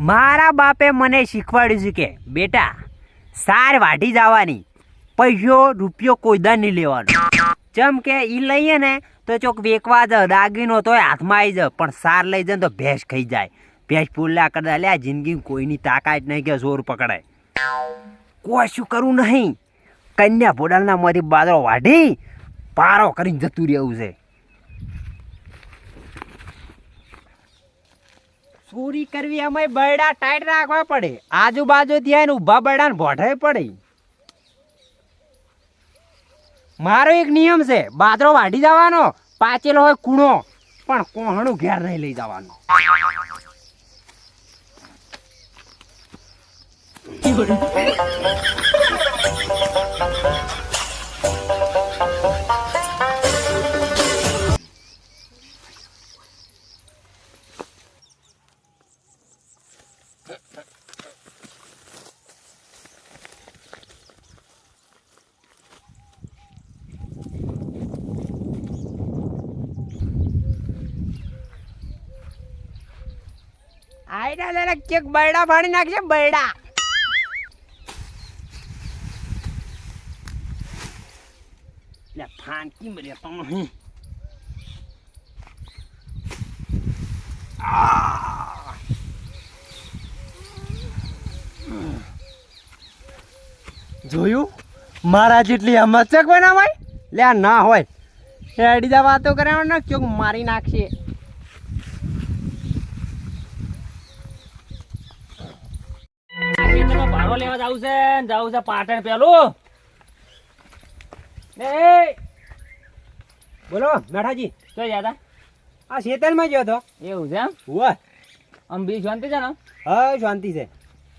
મારા બાપે મને શીખવાડ્યું છે કે, બેટા, સાર વાઢી જવાની. પૈસો, રૂપિયો કોઈ દા નહીં લેવાનો. જેમ કે એ લઈએ ને, તો ચોક વેકવા જ, દાગીનો તોય હાથમાં આવી જાય, પણ સાર લઈ જાય તો ભેંસ ખાઈ જાય. ભેંસ પુલ્લા કરતા લે જિંદગી કોઈની તાકાત નહીં કે જોર પકડાય. કોઈ શું કરવું નહીં. કન્યા ભોડાના મારી બાદરો વાઢી પારો કરીને જતું રહેવું છે. ચોરી કરવી અમે બરડા ટાઈટ રાખવા પડે. આજુબાજુ ત્યાં ઊભા બરડા ભોઠાય પડે. મારો એક નિયમ છે, બાદરો વાઢી જવાનો, પાચેલો હોય કૂણો, પણ કોહણું ઘેર નહીં લઈ જવાનું. આયડા જરા કેક બરડા ફાડી નાખશે બરડા લે મરે તો નહીં આ. જોયું? મારા જેટલી હિંમત છે કોઈ ના ભાઈ લે ના હોય. હેડીદા વાતો કરે ને ચોક મારી નાખશે. ભાડો લેવા જવું છે જવું છે પાટણ પેલું. એ બોલો મેઠાજી શું યાદા આ શેતલમાં ગયો તો એવું છે એમ? વાહ આમ બી શાંતિ છે ને? હા શાંતિ છે.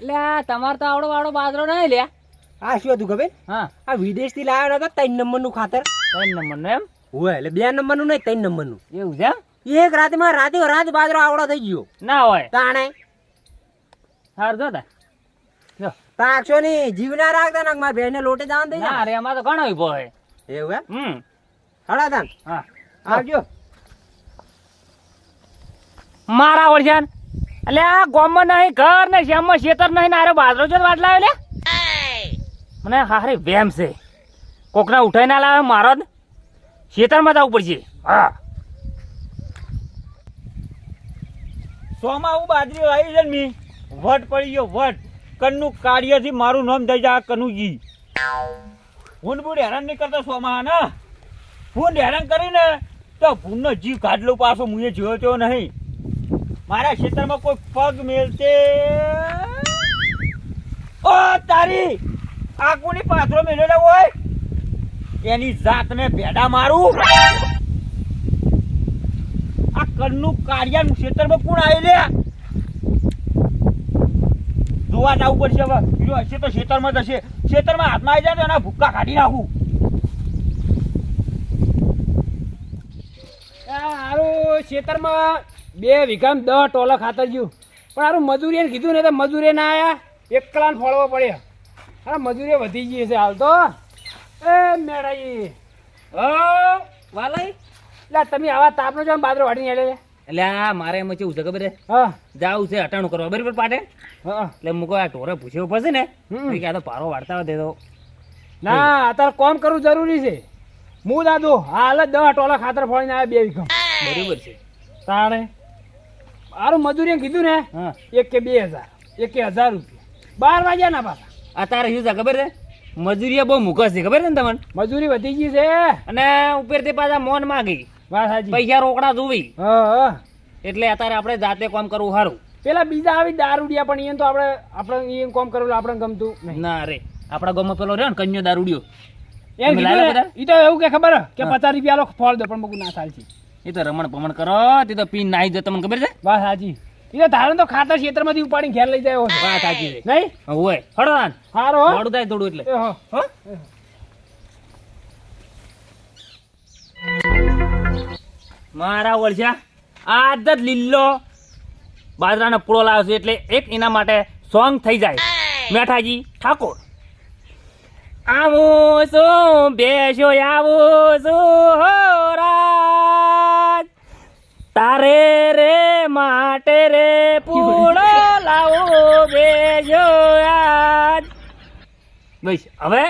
એટલે તમારે તો આવડો વાળો બાજરો નહીં લ્યા આ શું હતું ખબર? હા. આ વિદેશથી લાવ્યો હતો ત્રણ નંબરનું ખાતર. ત્રણ નંબરનું એમ? હોય એટલે બે નંબરનું નહીં ત્રણ નંબરનું. એવું છે એક રાતમાં રાતે રાત બાજરો આવડો થઈ ગયો. ના હોય. તાણે. હાર જો તા. પાકશો ની જીવ ના રાખતા ને મારા બેને લોટે જવાનું થઈ ના જાય. અરે એમાં તો ઘણો ઊભો હોય. એવું હમ. હડા તાન. હા. આવજો. મારા ઓળખાણ એટલે આ ગોમમાં નહીં ઘર ને શ્યામમાં શેતર નહીં ને બાજરો જો વાટલા એટલે મને હારે વેમ છે. કોકના ઉઠાઈ ના લાવે મારો જ. શેતરમાં જવું પડશે. હા. સોમાં હું બાજરી આવી છે મી. વટ પડી ગયો વટ. કનનું કાર્યથી મારું નામ થઈ જાય કનુજી હું બુડ હેરાન નહીં કરતો સોમાં ને? હું હેરાન કરીને તો ભૂનનો જીવ કાઢલો પાછો મુએ જોયો તેવો નહીં. મારા ખેતરમાં કોઈ પગ મેલતે. ઓ તારી આકુની કોની પાથરો મેલેલો હોય? એની જાતને ભેડા મારું. આ કનનું કાર્યાનું ક્ષેત્રમાં કોણ આવી લે? જોવા જવું પડશે હવે. જો હશે તો ખેતરમાં જશે ખેતરમાં હાથમાં આવી જાય તો એના ભૂક્કા કાઢી નાખું હારું ખેતરમાં બે વીઘામાં દસ ટોલા ખાતર ગયું પણ આરું મજૂરીએ કીધું ને તો મજૂરીએ ના આયા. એકલાને ફળવો પડે હા મજૂરી વધી ગઈ છે હાલ તો. એ મેળાઈ. હો વાલાઈ? એટલે તમે આવા તાપનો જો બાદરો વાળીને હેડે એટલે આ મારે એમ કેવું છે ખબર હા. જાવું છે અટાણું કરવા. બરાબર પાટે? હા. એટલે મૂકો આ ઢોરે પૂછ્યો પડશે ને. કે આ તો પારો વાળતા હોય તે ના અત્યારે કોમ કરવું જરૂરી છે. હું દાદુ હાલ જ ટોલા ખાતર ફળીને આવ્યા બે વીઘા બરોબર છે. તાણે મારું મજૂરીએ કીધું ને હા. એક કે બે હજાર એક કે હજાર રૂપિયા. બાર વાગ્યા ના પાછા. આ તારે શું છે ખબર છે? મજૂરી બહુ મુકસ છે ખબર છે ને તમને? મજૂરી વધી ગઈ છે. અને ઉપરથી પાછા મોન માગી. પૈસા રોકડા જોવી. એટલે અત્યારે આપણે જાતે કામ કરવું સારું. પેલા બીજા આવી દારૂડિયા પણ એને તો આપણે આપણે એ કોમ કરવું આપણે ગમતું ના રે આપણા ગામમાં પેલો રહ્યો ને કન્યો દારૂડિયો. ઈ તો એવું કે ખબર કે પચાસ રૂપિયા ફળ દો પણ બગુ ના ચાલશે એ તો રમણ પમણ કરો તે તો પીન નાઈ જતો તમને ખબર છે? વાત હાજી એ તો ધારણ તો ખાતર ક્ષેત્રમાંથી ઉપાડીને ઘેર લઈ જાય વાત હાજી નહીં? હોય. હડો રાન હારો મોડું થાય થોડું એટલે. હો. મારા ઓળખ્યા આજ જ લીલો બાજરાનો પૂળો લાવ્યો છું એટલે એક એના માટે સોંગ થઈ જાય. મેઠાજી ઠાકોર. આવું શું બેસો આવું છું માટે રે પૂળો લાવો બસ હવે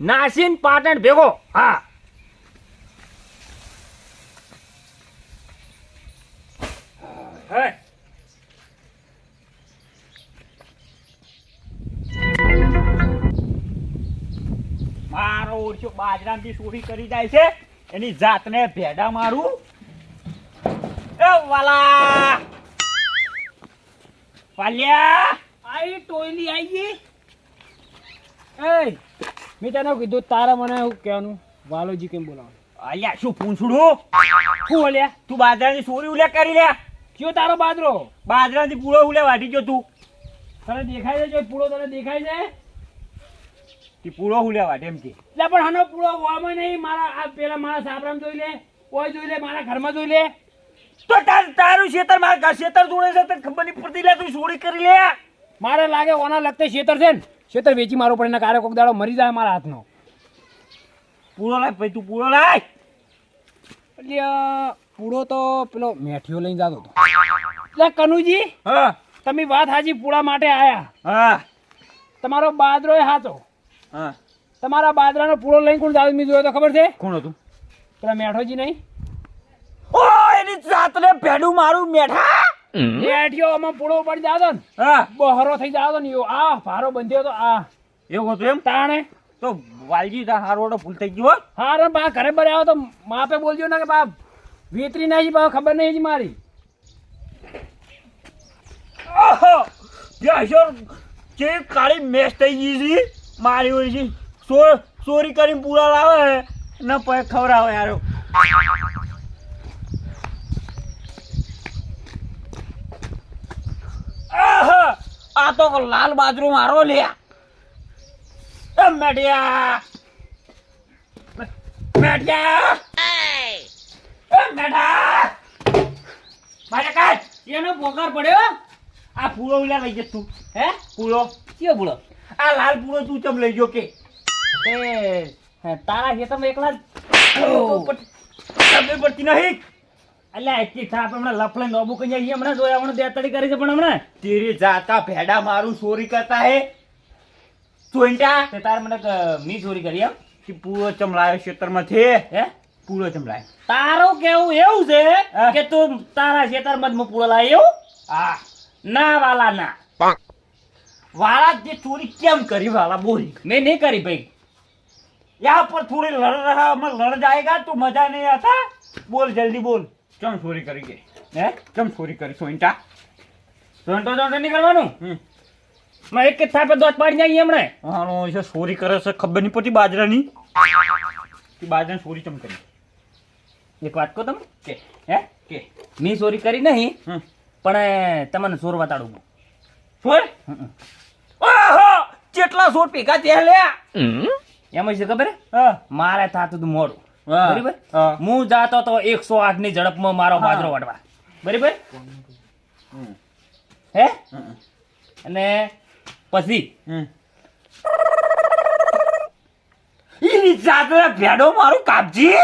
નાસીન પાટણ ભેગો, હા. હે. મારો ઓળખ્યો બાજરામાંથી ચોરી કરી જાય છે, એની જાતને ભેડા મારું. વાલા! વાલ્યા આઈ ટોયલી આઈ ગઈ. એ મેં તને કીધું તારા મને એવું કહેવાનું? વાલોજી કેમ બોલાવો? અલ્યા શું પૂંછડું શું બોલ્યા તું બાજરાની સોરી ઉલ્યા કરી લે. કયો તારો બાજરો? બાજરાથી પૂળો ઉલ્યા વાટી ગયો તું. તને દેખાય છે જો પૂળો તને દેખાય છે? તી પૂળો ઉલ્યા વાટે એમ કે. એટલે પણ આનો પૂળો વામાં નહીં મારા આ પેલા મારા સાબરામ જોઈ લે ઓય જોઈ લે મારા ઘરમાં જોઈ લે. તો તાર- તારું શેતર મારા ખેતર જોડે છે તને ખબર નહીં પડતી લે તું ચોરી કરી લે. મારે લાગે ઓના લગતે શેતર છે ને. શેતર વેચી મારો પડે ને કારે કોક દાડો મરી જાય મારા હાથનો. પૂળો લાય ભાઈ તું પૂળો લાય. એટલે પૂરો પૂળો તો પેલો મેઠિયો લઈને જતો હતો. એટલે કનુજી હા. તમે વાત હાજી પૂળા માટે આયા. હા. તમારો બાદરો એ હાચો. હા. તમારા બાદરાનો પૂળો લઈને કોણ દાદા જોયો તો ખબર છે? કોણ હતું? પેલા મેઠોજી નહીં? ઓ એની જાતને ભેડું મારું મેઠા મેઠિયો આમાં પૂળો પડી જાતો ને. હા. બહરો થઈ જાતો ને આ ભારો બંધ્યો તો આ. એવું હતું એમ? તાણે. તો વાલજી તા હારો ભૂલ થઈ ગયો હો. હા રે બા ઘરે બરે આવો તો માપે બોલજો ને કે બા વેતરી નાખી બા ખબર નહીં મારી. ઓહો! યાર જે કાળી મેચ થઈ ગઈ છે મારી હોય છે. ચોરી કરીને પૂરા લાવે ને પછી ખવડાવે યાર. આ તો લાલ બાજરો મારો લ્યા એ મેઢિયા. મેઢિયા. એ મેઢા. મારે કાચ એનો પોકાર પડ્યો? આ પૂળો ઉલા લઈ જતું હે? પૂળો કયો બોલો આ લાલ પૂળો તું ચમ લઈ જો કે? હે, તારા ખેતરમાં એકલા પડતી નહીં. અલ્યા થાપ હમણાં લફલે નોબુ કઈ અહીં હમણાં કરી પણ હમણાં. તેરી જાતા ભેડા મારું ચોરી કરતા હે. ચોઈંટા તાર મને મી ચોરી કરી એમ પૂરો ચમલાયો ક્ષેત્રમાંથી હે? કેવું એવું છે કે તું તારા ક્ષેત્રમાં હું પૂરો લાવ્યો હા. ના વાલા ના વાળા જે ચોરી કેમ કરી વાલા બોરી મેં નહીં કરી ભાઈ. યા પર થોડી લડ રહા લડ જાયગા તું મજા નહીં આતા બોલ જલ્દી બોલ. ચમ ચોરી કરી ગઈ? હે? ચમ ચોરી કરી સોઈંટા સોઈંટો તો નીકળવાનું? મેં એક જ થાપે દોત પાડી જાય એમણે. હાનો છે ચોરી કરે છે ખબર નહીં પડતી બાજરાની. તે બાજરાની ચોરી ચમ કરી? એક વાત કહો તમે? કે હે? કે મેં ચોરી કરી નહીં પણ તમને ચોર વતાડું ચોર ઓહો કેટલા ચોર ભેગા ત્યાં લે એમ છે ખબર મારે થાતું તું મોડું. બરાબર? હું. જાતો તો એકસો આઠની ઝડપમાં મારો. બાજરો વાટવા. બરાબર? હે? અને પછી. એની જાતને ભેડો મારું કાપજી?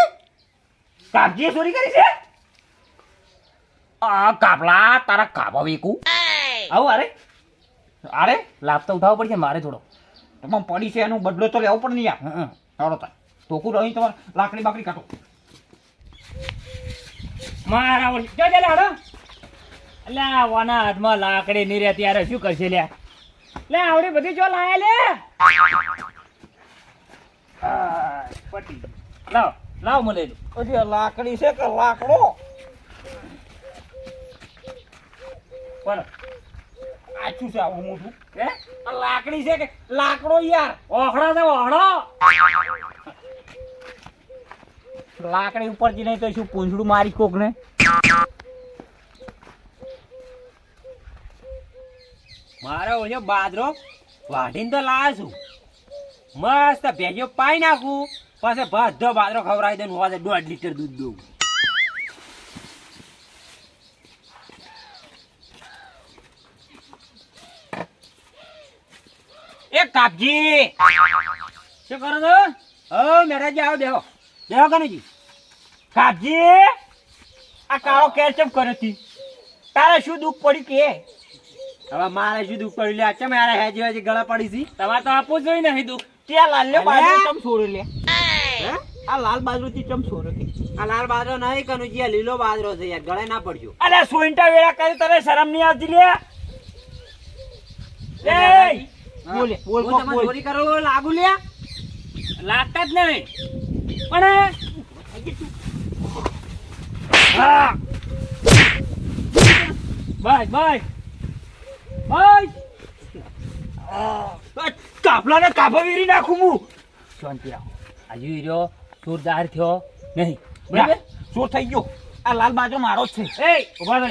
કાપજી ચોરી કરી છે? આ કાપલા તારા કાપા વેકું. આવું અરે અરે લાભ તો ઉઠાવવો પડશે મારે થોડો. તમામ પડી છે એનો બદલો તો લેવો પણ નહીં આ હં. તાર. ટોકું રહી તમારે લાકડી બાકડી કાઢો. મારા વળી જો લે હાડો? અલ્યા વાના હાથમાં લાકડી નહીં રહે ત્યારે શું કરશે લે? લે આવડી બધી જો લાયા લે. પટી. લાવ લાવ મને પછી લાકડી છે કે લાકડો? પણ આછું છે આવું મોટું હે? લાકડી છે કે લાકડો યાર? ઓખડો છે ઓખડો. લાકડી ઉપરથી નહીં તો શું પૂંછડું મારી કોક ને મારો ઓછો બાદરો વાઢીને તો લાવ્યો છું. મસ્ત ભેજો પાઈ નાખું પાસે બધો બાજરો ખવડાવી દઉં હોજે દોઢ લીટર દૂધ દઉં. એ કાપજી! શું કરો છો? ઓ મેરાજી, આવો બેહો. બેહો કનુજી કાજી આ કાળો કેચઅપ કરે તી? તારે શું દુઃખ પડ્યું કે? હવે મારે શું દુઃખ પડ્યું? લે ચમ યાર હેજી હેજી ગળા પડી છી? તમારે તો આપવું જોઈએ નહીં દુઃખ. ત્યાં લાલ અલ્યા. બાજરો ચમ છોડ્યો લે? આ લાલ બાજરો થી ચમ છોડ્યો કે? આ લાલ બાજરો નહીં કનુજી આ લીલો બાજરો છે યાર ગળે ના પડજો અરે સોઈન્ટા વેળા કરી તને શરમ નહીં આવતી લે? એ બોલે બોલ બોલ ચોરી કરો લાગુ લે લાગતા જ નહીં. પણ હા. બસ બસ બસ કાપલા ને કાપા વીરી નાખું હું. શાંતિ રાખો હજુ ઈ રહ્યો સુરદાર થયો. નહીં બરાબર? ચોર શું થઈ ગયો? આ લાલ બાજો મારો જ છે. એ ઊભા થો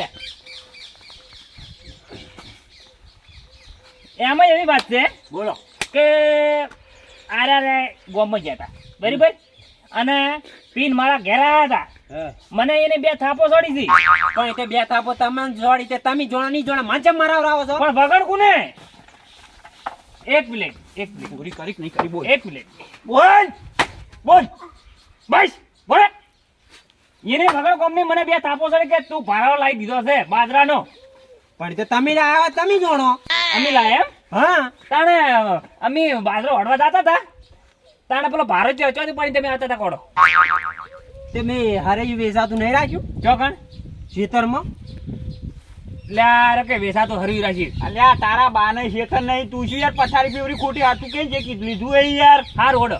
એમાં એવી વાત છે બોલો. કે આરે રે ગોમમાં ગયા હતા. બરાબર? અને પીન મારા ઘેર આવ્યા હતા. મને એને બે થાપો છોડી હતી પણ તે બે થાપો તમે છોડી તે તમે જોણા નહીં જોણા મારા મરાવરાવો છો? પણ વગર કોને? એક મિનિટ એક મિનિટ. પૂરી કરી નહીં કરી બોલ. એક મિનિટ. બોલ! બોલ! બસ બોલે. એને વગર કોમની મને બે થાપો છોડી કે તું ભાડાઓ લાવી દીધો છે બાજરાનો. પણ તે તમે આવ્યા તમે જોણો. અમે લાયા એમ? હા. તાણે અમે બાજરો હળવા જતા હતા? તાણે પેલો ભારત જો ચોથી પાણી તમે આવતા હતા કોડો તે મેં હારે જ વેચાતું નહીં રાખ્યું. ચોકણ ખેતરમાં. લ્યા કે વેસા તો હરવી રાખી અલ્યા તારા બાને શેખર નહીં. તું શું યાર પથારી ફેવરી ખોટી હાથું કેમ છે કીધું લીધું એ યાર. હાર ઓડો.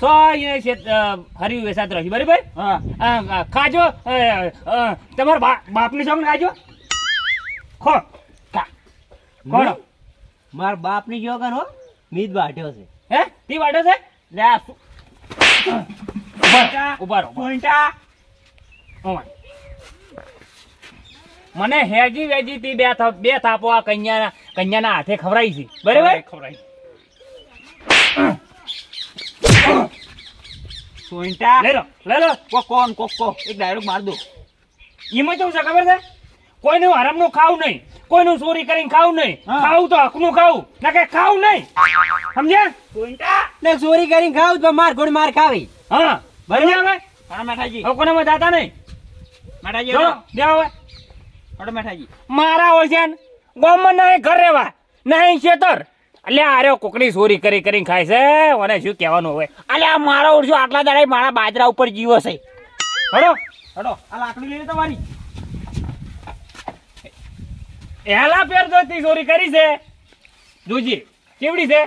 તો એને છે હરવી વેસાત રાખી બરાબર? હા. ખાજો. તમારા બાપની સોંગ ખાજો ખો. ખા. મારા બાપની બાપની જો હો મીત બાટ્યો છે. હે? તી વાટ્યો છે? લે. મને હેજી વેજી તી બે બે થાપો આ કન્યાના કન્યાના હાથે ખવડાવી છે. બરાબર? પોઈન્ટા લઈ લો લઈ લો કો કોણ કોક કો એક ડાયરેક્ટ માર દો. એમાં કેવું છે ખબર છે? કોઈનું હરામનું ખાવું નહીં. કોઈનું ચોરી કરીને ખાવું નહીં. ખાવું તો હકનું ખાવું ના કે ખાવું નહીં. સમજ્યા? ને ચોરી કરીને ખાવું તો માર ઘોડી માર ખાવી. હા બરાબર હવે? હા મેઠાજી હવે કોને જાતા નહીં? મેઠાજી જો દે હવે. હડો મેઠાજી મારા ઓળખ્યાન ગામમાં નહીં ઘર રહેવા નહીં ખેતર. એટલે આરે કોકડી ચોરી કરી કરીને ખાય છે મને શું કહેવાનું હવે અલ્યા મારા ઓળશો આટલા દાડે મારા બાજરા ઉપર જીવો છે. હડો. હડો આ લાકડી લઈને તમારી. એલા પેર જોતી ચોરી કરી છે. જોજી કેવડી છે.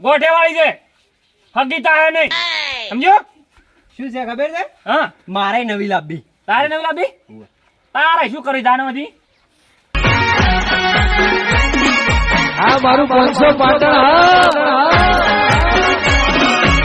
ગોઠેવાળી છે. હકીતા હે નહીં. સમજો? શું છે ખબર છે? હા. મારે નવી લાવવી તારે નવી લાભી તારે શું કરી દાનવથી હા મારું પાંચસો પાટણ હા.